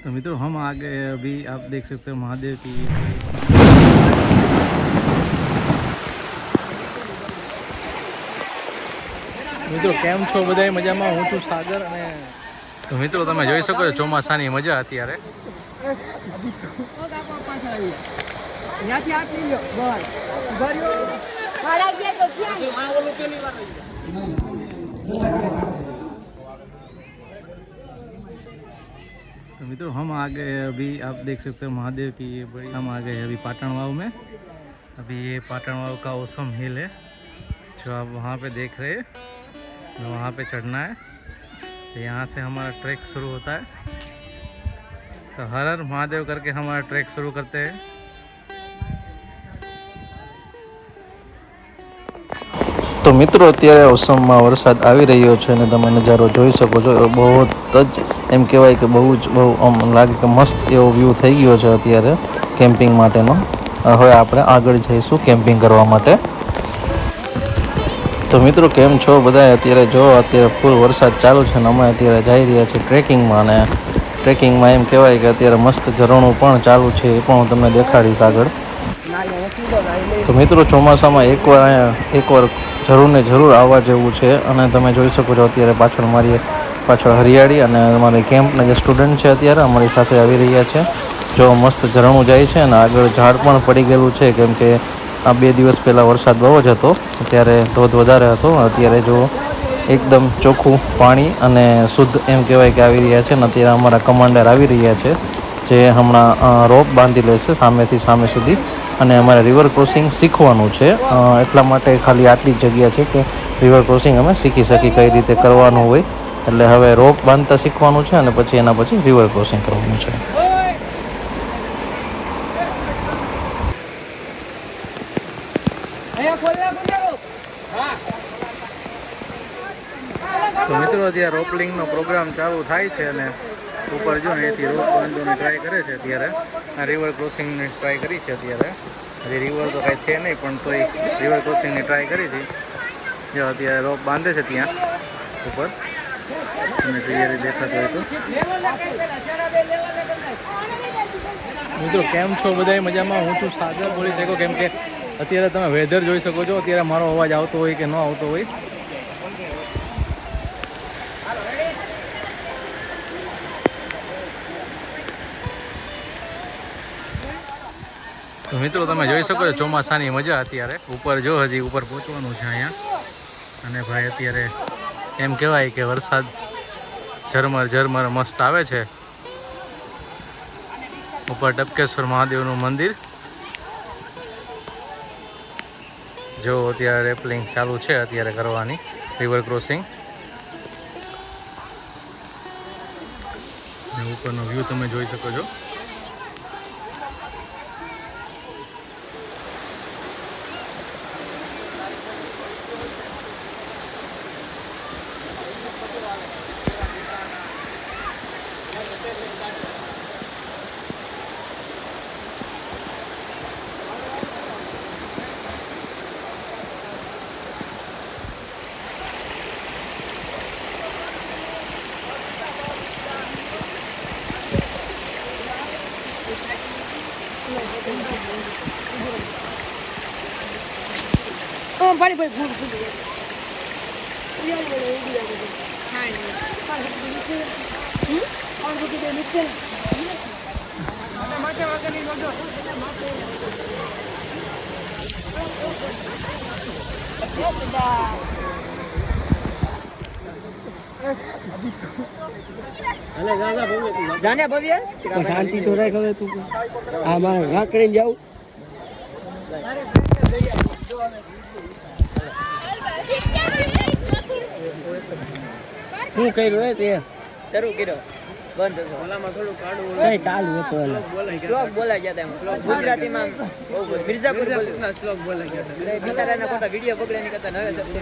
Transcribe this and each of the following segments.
तो मित्रों हम आ गए अभी आप देख सकते हो महादेव की મિત્રો કેમ છો બધાય મજામાં હું છું સાગર અને તો મિત્રો તમે જોઈ શકો છો ચોમાસાની મજા અત્યારે ત્યાંથી तो मित्रों, हम आ गए अभी, आप देख सकते हो महादेव की ये बड़ी, हम आ गए अभी पाटण वाव में। अभी ये पाटण वाव का ओसम हिल है, जो आप वहाँ पे देख रहे हैं वहाँ पे चढ़ना है। तो यहाँ से हमारा ट्रैक शुरू होता है। तो हर हर महादेव करके हमारा ट्रैक शुरू करते हैं। તો મિત્રો, અત્યારે ઓસમમાં વરસાદ આવી રહ્યો છે અને તમે નજારો જોઈ શકો છો. બહુ જ એમ કહેવાય કે બહુ જ બહુ આમ લાગે કે મસ્ત એવો વ્યૂ થઈ ગયો છે અત્યારે કેમ્પિંગ માટેનો. હવે આપણે આગળ જઈશું કેમ્પિંગ કરવા માટે. તો મિત્રો, કેમ છો બધા? અત્યારે જો, અત્યારે ફૂલ વરસાદ ચાલુ છે અને અમે અત્યારે જઈ રહ્યા છીએ ટ્રેકિંગમાં અને ટ્રેકિંગમાં એમ કહેવાય કે અત્યારે મસ્ત ઝરણું પણ ચાલુ છે, એ પણ હું તમને દેખાડીશ આગળ. તો મિત્રો ચોમાસામાં એકવાર અહીંયા એકવાર જરૂર ને જરૂર આવવા જેવું છે અને તમે જોઈ શકો છો અત્યારે પાછળ મારી પાછળ હરિયાળી અને અમારી કેમ્પના જે સ્ટુડન્ટ છે અત્યારે અમારી સાથે આવી રહ્યા છે. જો મસ્ત ઝરણું જાય છે અને આગળ ઝાડ પણ પડી ગયેલું છે, કેમ કે આ બે દિવસ પહેલાં વરસાદ બહુ જ હતો ત્યારે ધોધ વધારે હતો, અત્યારે જો એકદમ ચોખ્ખું પાણી અને શુદ્ધ એમ કહેવાય કે આવી રહ્યા છે અને અત્યારે અમારા કમાન્ડર આવી રહ્યા છે, જે હમણાં રોપ બાંધી લેશે સામેથી સામે સુધી. અને અમારે રિવર ક્રોસિંગ શીખવાનું છે. એટલા માટે ખાલી આટલી જ જગ્યા છે કે રિવર ક્રોસિંગ અમે શીખી શકીએ કઈ રીતે કરવાનું હોય. એટલે હવે રોપ બાંધતા શીખવાનું છે અને પછી એના પછી રિવર ક્રોસિંગ કરવાનું છે. તો મિત્રો જે રોપલિંગનો પ્રોગ્રામ ચાલુ થાય છે અને ઉપર જો અહીંયાથી રોપ બાંધવાની ટ્રાય કરે છે અત્યારે. આ રિવર ક્રોસિંગની ટ્રાય કરી છે અત્યારે. હજી રિવર તો કાંઈ છે નહીં, પણ તોય રિવર ક્રોસિંગની ટ્રાય કરી હતી. જો અત્યારે રોપ બાંધે છે ત્યાં ઉપર. અને ક્લિયર દેખાતો હોય તો. મિત્રો, કેમ છો બધાય? મજામાં? હું છું સાગર બોલી શકો, કેમ કે અત્યારે તમે વેધર જોઈ શકો છો. અત્યારે મારો અવાજ આવતો હોય કે ન આવતો હોય. તો મિત્રો, તમે જોઈ શકો છો, ચોમાસાની મજા અત્યારે. ઉપર જો હજી ઉપર પહોંચવાનું છે અહીંયા. અને ભાઈ અત્યારે એમ કહેવાય કે વરસાદ ઝરમર ઝરમર મસ્ત આવે છે. ઉપર ટપકેશ્વર મહાદેવનું મંદિર. જો અત્યારે રેપલિંગ ચાલુ છે અત્યારે કરવાની રિવર ક્રોસિંગ ઉપરનો વ્યૂ તમે જોઈ શકો છો હા, પાડી પાડી, ફૂલ, ફૂલ. ઉડિયા બોલે, ઉડિયા બોલે. પાંચ રૂપિયા નીચે. હમ? પાંચ રૂપિયા નીચે. અને ભાઈ ભૂલ ભૂલ જાને ભવ્ય શાંતિ તો રાખ હવે તું. આ મારે કરીને જાઉં. શું કર્યું હે તે? શરૂ કર્યો. બંધ. હતો ઓલામાં થોડું કાઢવું કઈ ચાલુ હતો એટલે શ્લોક બોલાઈ ગયા હતા. ગુજરાતીમાં મિર્ઝાપુર બોલ્યું શ્લોક બોલાઈ ગયા હતા. બિચારાના ખોટા વીડિયો પકડે ની કરતા નવે શબ્દ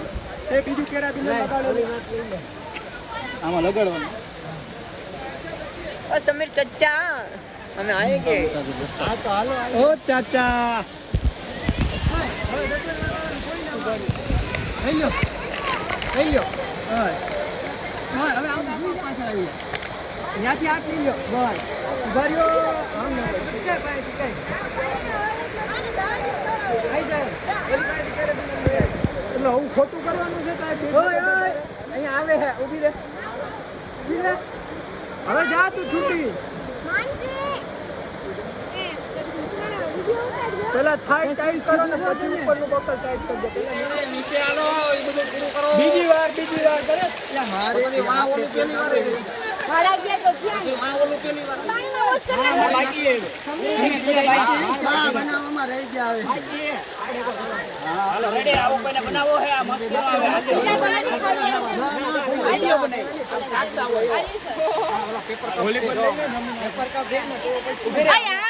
આમાં લગાડવાનું. ઓ સમીર ચચ્ચા અમે આયે કે? ઓ ચાચા. થઈ લ્યો થઈ ગયો હા હવે આમ પાછળ આવી ત્યાંથી આટલી ગયો બસ ભર્યો આમ ન હોય. ટીકાય પાસે ટીકાય. એટલે હું ખોટું કરવાનું છે અહીંયા આવે હે ઊભી રે ઊભી રે હવે જા તું છૂટી પેલા થાઈ ટાઈટ કરો ને પછી ઉપરનું બોટલ ટાઈટ કરજો પેલા નીચે આલો એ બધું પૂરું કરો. બીજી વાર બીજી વાર કરે. એટલે મારે પછી વાં ઓલું પેલી વાર તો. ઓલું પેલી વોશ. બાકી બનાવવામાં રહી ગયા હવે. બનાવી બનાવી. અડધે સુધી.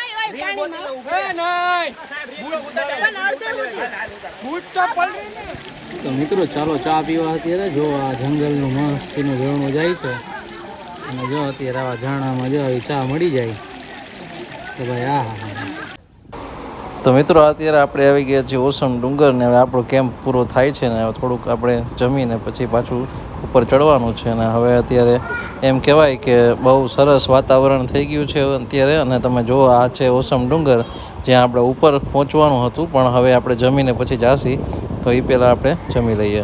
તો મિત્રો ચાલો ચા પીવા અત્યારે. જો આ જંગલનું મસ્તીનું ઝરણું જાય છે. અને જો અત્યારે આવા ઝરણામાં જો આવી ચા મળી જાય. તો ભાઈ આ હા હા. તો મિત્રો, અત્યારે આપણે આવી ગયા છીએ ઓસમ ડુંગર ને હવે આપણો કેમ્પ પૂરો થાય છે ને થોડુંક આપણે જમીને પછી પાછું ઉપર ચડવાનું છે અને હવે અત્યારે એમ કહેવાય કે બહુ સરસ વાતાવરણ થઈ ગયું છે અત્યારે અને તમે જુઓ, આ છે ઓસમ ડુંગર, જ્યાં આપણે ઉપર પહોંચવાનું હતું, પણ હવે આપણે જમીને પછી જાસી તો એ પહેલાં આપણે જમી લઈએ.